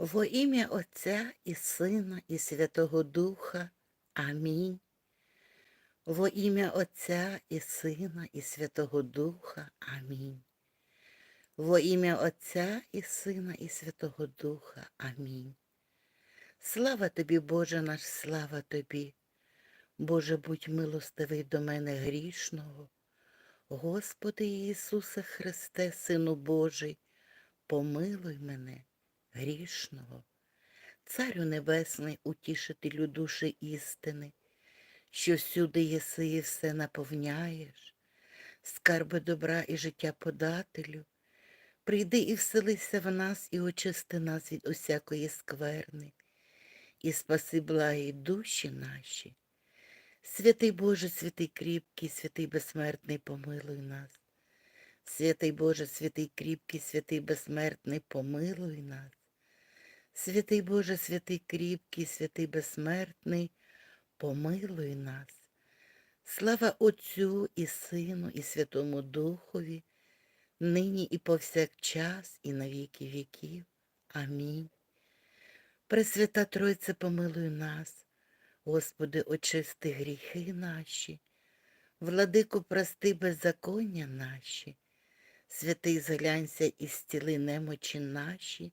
Во ім'я Отця і Сина, і Святого Духа. Амінь. Во ім'я Отця і Сина, і Святого Духа. Амінь. Во ім'я Отця і Сина, і Святого Духа. Амінь. Слава тобі, Боже наш, слава тобі. Боже, будь милостивий до мене грішного. Господи Ісусе Христе, Сину Божий, помилуй мене, грішного. Царю Небесний, утішителю душі істини, що всюди єси і все наповняєш, скарби добра і життя подателю, прийди і вселися в нас і очисти нас від усякої скверни, і спаси благі душі наші. Святий Боже, святий кріпкий, святий безсмертний, помилуй нас. Святий Боже, святий кріпкий, святий безсмертний, помилуй нас. Святий Боже, святий кріпкий, святий безсмертний, помилуй нас. Слава Отцю і Сину, і Святому Духові, нині і повсякчас, і на віки віків. Амінь. Пресвята Тройце, помилуй нас. Господи, очисти гріхи наші, владику, прости беззаконня наші, святий зглянься і зціли немочі наші,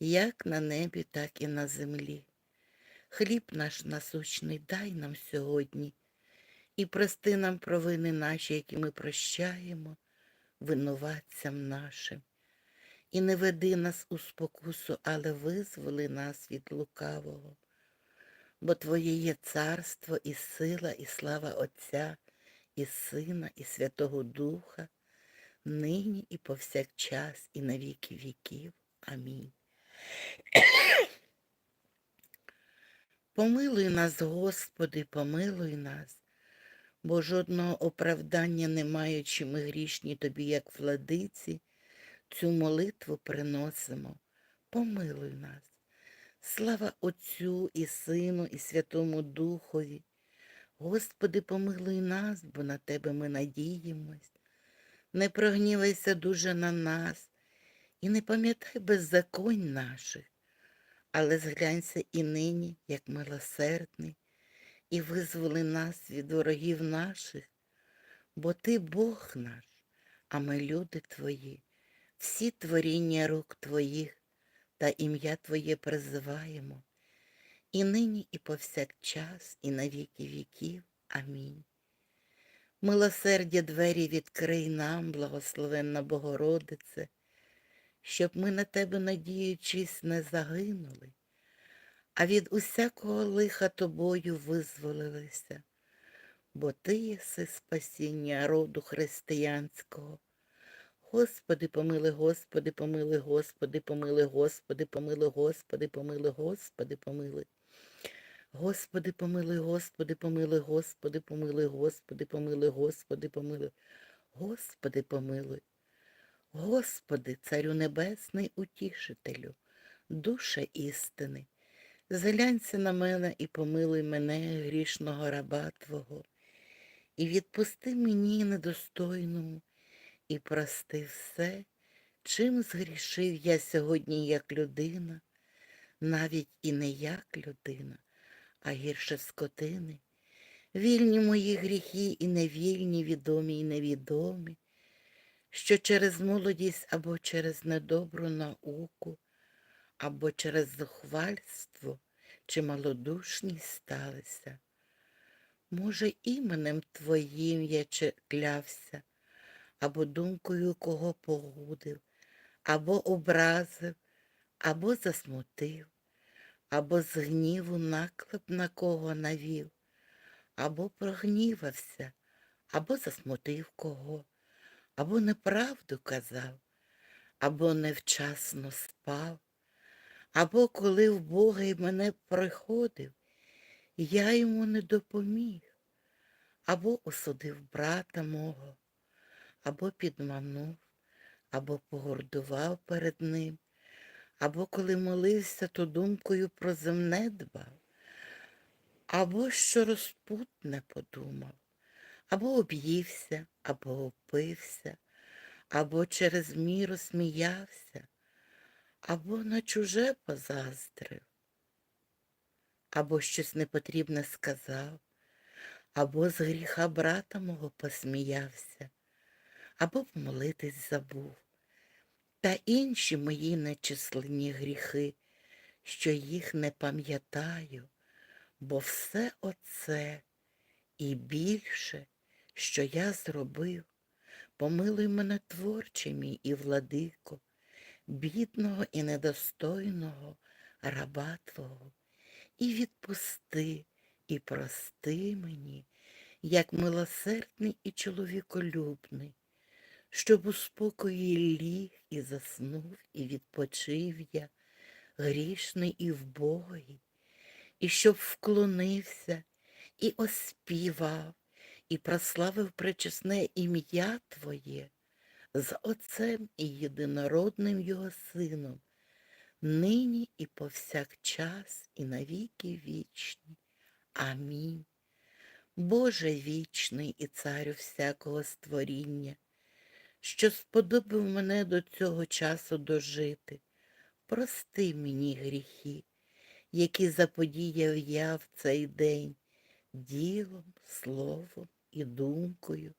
як на небі, так і на землі. Хліб наш насущний дай нам сьогодні, і прости нам провини наші, які ми прощаємо, винуватцям нашим. І не веди нас у спокусу, але визволи нас від лукавого бо Твоє є царство і сила, і слава Отця, і Сина, і Святого Духа, нині і повсякчас, і на віки віків. Амінь. Помилуй нас, Господи, помилуй нас, бо жодного оправдання не маючи ми грішні Тобі, як владиці, цю молитву приносимо. Помилуй нас. Слава Отцю і Сину, і Святому Духові. Господи, помилуй нас, бо на Тебе ми надіємось. Не прогнівайся дуже на нас і не пам'ятай беззаконь наших, але зглянься і нині, як милосердний, і визволи нас від ворогів наших, бо Ти Бог наш, а ми люди Твої, всі творіння рук Твоїх та ім'я Твоє призиваємо, і нині, і повсякчас, і на віки віків. Амінь. Милосердя двері відкрий нам, благословенна Богородице, щоб ми на Тебе, надіючись, не загинули, а від усякого лиха тобою визволилися, бо Ти єси спасіння роду християнського. Господи, помили, Господи, помили, Господи, помили, Господи, помили, Господи, помили, Господи, помили. Господи, помили, Господи, помили, Господи, помили, Господи, помили, Господи, помили. Господи, помилуй. Господи, Царю Небесний, утішителю, душа істини, зглянься на мене і помилуй мене, грішного раба Твого, і відпусти мені недостойному і прости все, чим згрішив я сьогодні як людина, навіть і не як людина, а гірше скотини, вільні мої гріхи і невільні, відомі і невідомі, що через молодість або через недобру науку, або через зухвальство чи малодушність сталися. Може, іменем Твоїм я клявся, або думкою кого погудив, або образив, або засмутив, або з гніву наклеп на кого навів, або прогнівався, або засмутив кого, або неправду казав, або невчасно спав, Або коли в Бога й мене приходив, я йому не допоміг, або осудив брата мого, або підманув, або погордував перед ним, або коли молився, то думкою про земне дбав, або що розпутне подумав, або об'ївся, або опився, або через міру сміявся, або на чуже позаздрив, або щось непотрібне сказав, або з гріха брата мого посміявся, або помолитись забув, та інші мої нечисленні гріхи, що їх не пам'ятаю, бо все оце і більше, що я зробив, помилуй мене творче мій і владико, бідного і недостойного раба Твого, і відпусти, і прости мені, як милосердний і чоловіколюбний, щоб у спокої ліг і заснув, і відпочив я, грішний і вбогий, і щоб вклонився і оспівав, і прославив пречесне ім'я Твоє з Отцем і єдинородним Його Сином, нині і повсякчас, і навіки вічні. Амінь. Боже вічний і царю всякого створіння, що сподобав мене до цього часу дожити, прости мені гріхи, які заподіяв я в цей день ділом, словом і думкою,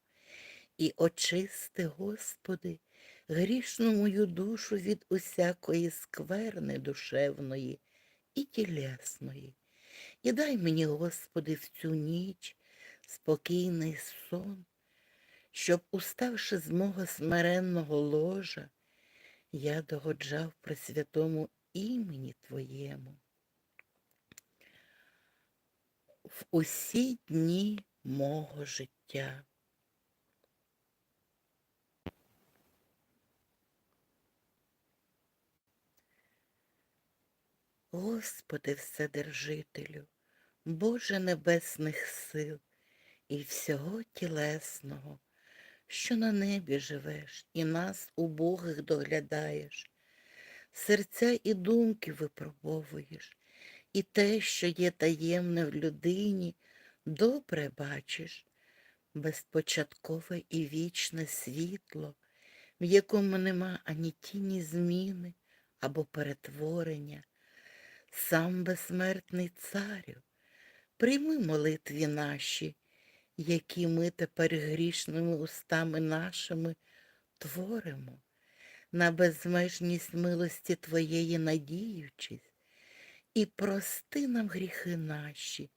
і очисти, Господи, грішну мою душу від усякої скверни душевної і тілесної. І дай мені, Господи, в цю ніч спокійний сон, щоб, уставши з мого смиренного ложа, я догоджав при святому імені Твоєму. В усі дні мого життя. Господи Вседержителю, Боже Небесних сил і всього тілесного, що на небі живеш і нас убогих доглядаєш, серця і думки випробовуєш, і те, що є таємне в людині, добре бачиш, безпочаткове і вічне світло, в якому нема ані тіні зміни або перетворення. Сам безсмертний царю, прийми молитві наші, які ми тепер грішними устами нашими творимо, на безмежність милості Твоєї надіючись, і прости нам гріхи наші,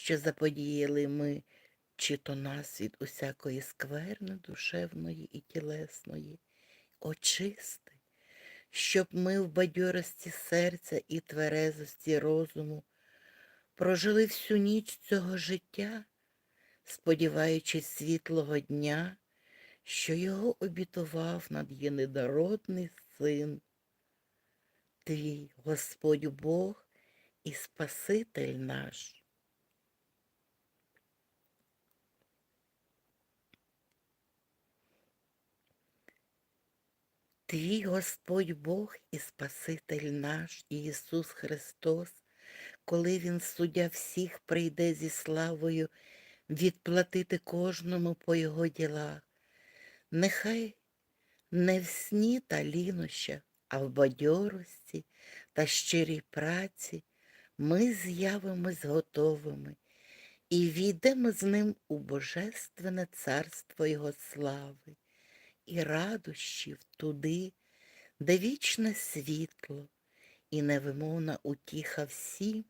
що заподіяли ми, чи то нас від усякої скверни душевної і тілесної, очисти щоб ми в бадьорості серця і тверезості розуму прожили всю ніч цього життя, сподіваючись світлого дня, що його обітував над єнедородний син, твій Господь Бог і Спаситель наш. Твій Господь Бог і Спаситель наш Ісус Христос, коли Він, суддя всіх, прийде зі славою відплатити кожному по Його ділах, нехай не в сні та лінощах, а в бадьорості та щирій праці ми з'явимось готовими і війдемо з ним у Божественне царство Його слави і радощів туди, де вічне світло і невимовна утіха всім,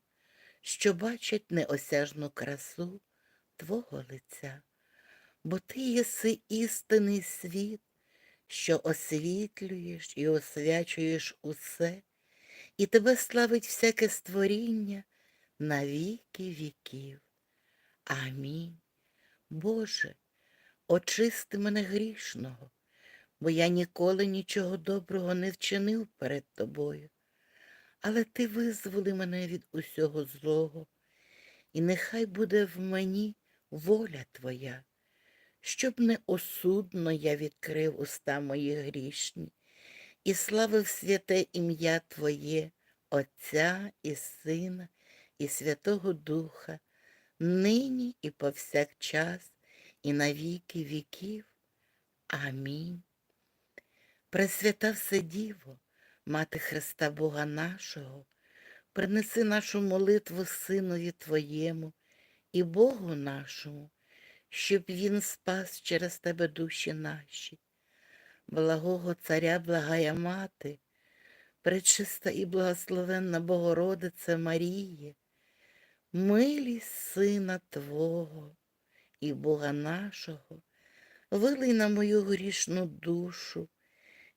що бачать неосяжну красу Твого лиця, бо Ти єси істинний світ, що освітлюєш і освячуєш усе, і тебе славить всяке створіння на віки віків. Амінь. Боже, очисти мене грішного бо я ніколи нічого доброго не вчинив перед тобою, але ти визволи мене від усього злого, і нехай буде в мені воля Твоя, щоб не осудно я відкрив уста мої грішні і славив святе ім'я Твоє, Отця і Сина, і Святого Духа, нині і повсякчас, і на віки віків. Амінь. Пресвята Вседіво, Мати Христа Бога нашого, принеси нашу молитву Синові Твоєму і Богу нашому, щоб Він спас через Тебе душі наші. Благого Царя, благая Мати, пречиста і благословенна Богородице Маріє, милість Сина Твого і Бога нашого, вилий на мою грішну душу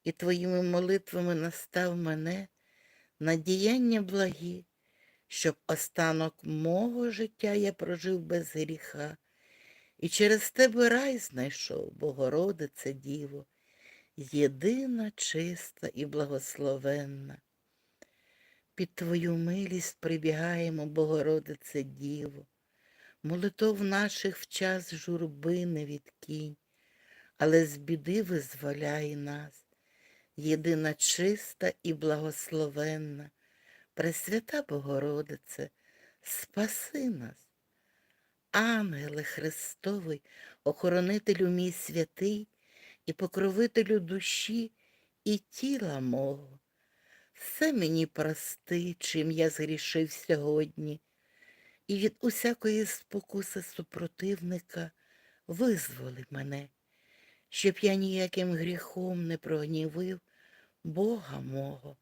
і Твоїми молитвами настав мене на діяння благі, щоб останок мого життя я прожив без гріха, і через Тебе рай знайшов, Богородице Діво, єдина, чиста і благословенна. Під Твою милість прибігаємо, Богородице Діво, молитов наших в час журби не відкинь, але з біди визволяй нас, єдина чиста і благословенна, Пресвята Богородице, спаси нас. Ангеле Христовий, охоронителю мій святий і покровителю душі і тіла мого, все мені прости, чим я згрішив сьогодні, і від усякої спокуси супротивника визволи мене, щоб я ніяким гріхом не прогнівив Бога мого,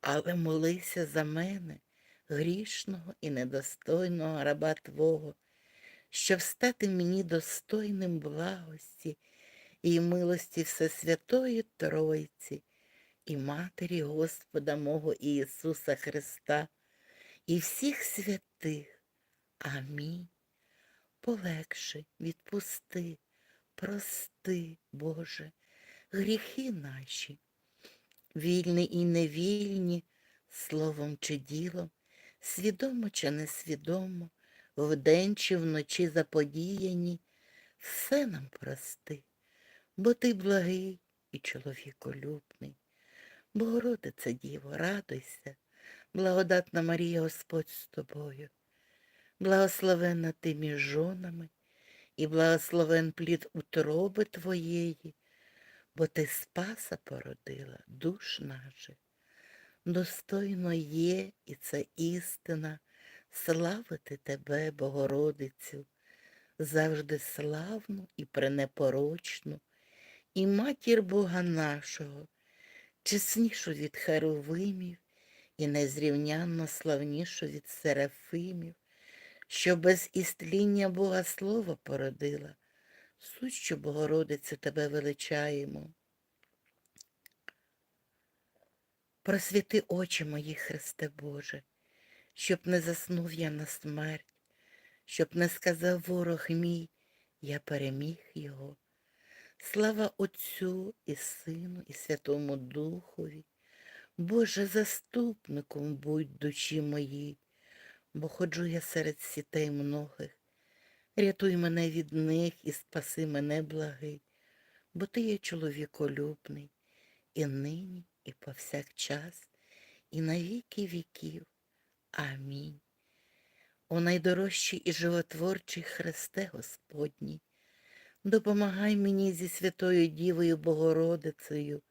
але молися за мене, грішного і недостойного раба Твого, щоб стати мені достойним благості і милості Всесвятої Тройці і Матері Господа мого Ісуса Христа і всіх святих. Амінь. Полегши, відпусти, прости, Боже, гріхи наші, вільні і невільні, словом чи ділом, свідомо чи несвідомо, вдень чи вночі заподіяні, все нам прости, бо ти благий і чоловіколюбний. Богородице Діво, радуйся, благодатна Марія Господь з тобою, благословенна ти між жонами, і благословен плід утроби твоєї, бо ти спаса породила душ наших. Достойно є, і це істина, славити тебе, Богородицю, завжди славну і пренепорочну, і матір Бога нашого, чеснішу від Херовимів і незрівнянно славнішу від Серафимів, що без істління Бога Слово породила, сущу Богородицю тебе величаємо. Просвіти очі мої, Христе Боже, щоб не заснув я на смерть, щоб не сказав ворог мій, я переміг його. Слава Отцю і Сину, і Святому Духові, Боже, заступником будь душі моїй, бо ходжу я серед сітей многих. Рятуй мене від них і спаси мене, благий, бо ти є чоловіколюбний, і нині, і повсякчас, і на віки віків. Амінь. О найдорожчий і животворчий Христе Господній, допомагай мені зі Святою Дівою Богородицею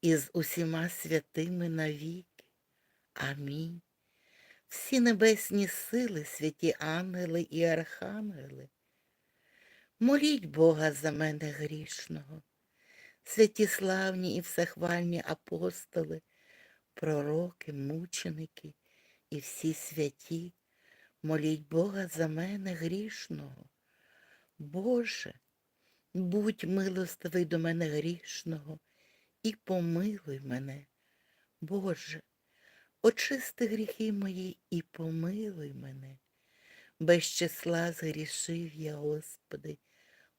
і з усіма святими навіки. Амінь. Всі небесні сили, святі ангели і архангели, моліть Бога за мене грішного, святі славні і всехвальні апостоли, пророки, мученики і всі святі, моліть Бога за мене грішного. Боже, будь милостивий до мене грішного і помилуй мене, Боже, очисти гріхи мої і помилуй мене. Без числа згрішив я, Господи,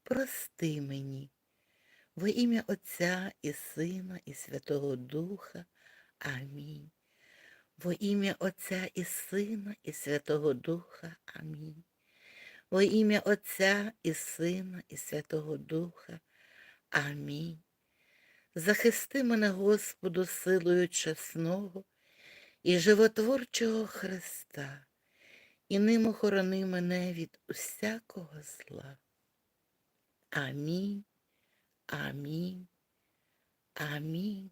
прости мені. Во ім'я Отця і Сина, і Святого Духа. Амінь. Во ім'я Отця і Сина, і Святого Духа. Амінь. Во ім'я Отця і Сина, і Святого Духа. Амінь. Захисти мене, Господу, силою чесного і животворчого Христа, і ним охорони мене від усякого зла. Амінь, амінь, амінь.